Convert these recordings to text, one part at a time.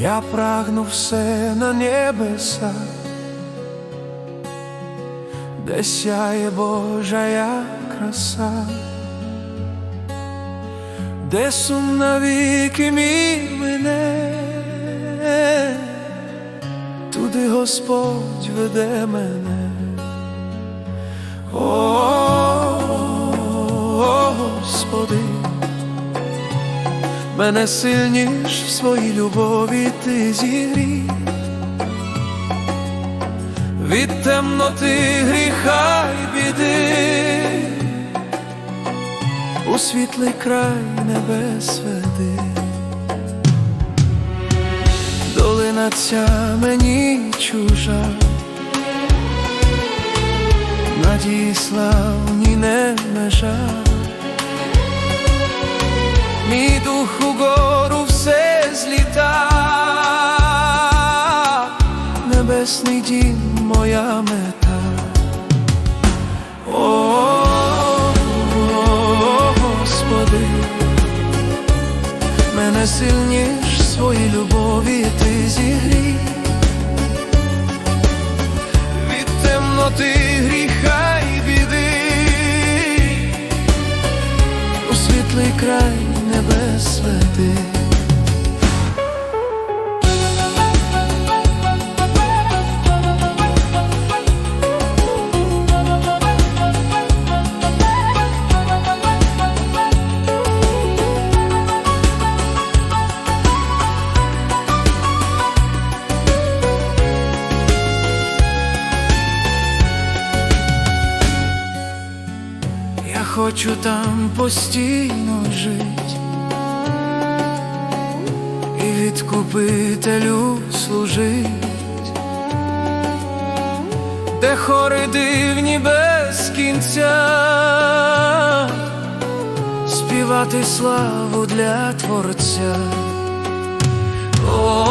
Я прагну все на небеса, де сяє Божая краса, де сум навіки мій мине, туди Господь веде мене. О, Господи, мене сильніш в своїй любові ти зігрів від темноти гріха й біди, у світлий край небес веди, долина ця мені чужа, надії славні не межа. Дух угору все зліта, небесний дім моя мета. О, Господи, мене сильніш своїй любові ти зігрій. Від темноти гріха й біди у світлий край Я хочу там постійно жить відкупителю служить, де хори дивні без кінця, співати славу для Творця. О,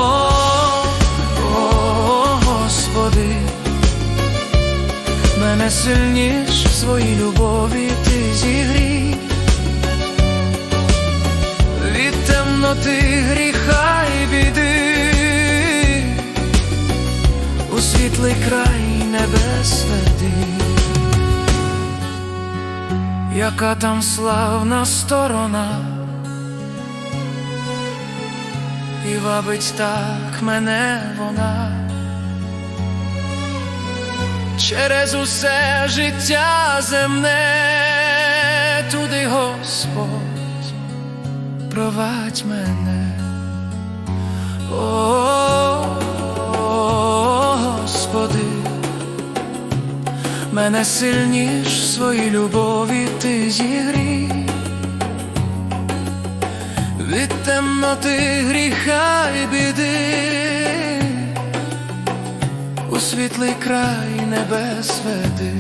о, Господи, мене сильніш в своїй любові ти зігрій. Темноти гріха й біди, у світлий край небес веди, яка там славна сторона, і вабить так мене вона. Через усе життя земне, туди Господь, провадь мене, О, Господи, мене сильніш своїй любові ти зігрій. Від темноти гріха й біди у світлий край небес веди.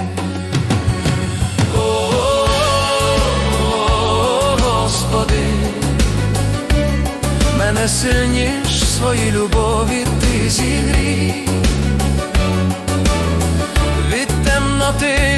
Господи, мене сильніш в своїй любові ти зігрій. Від темноти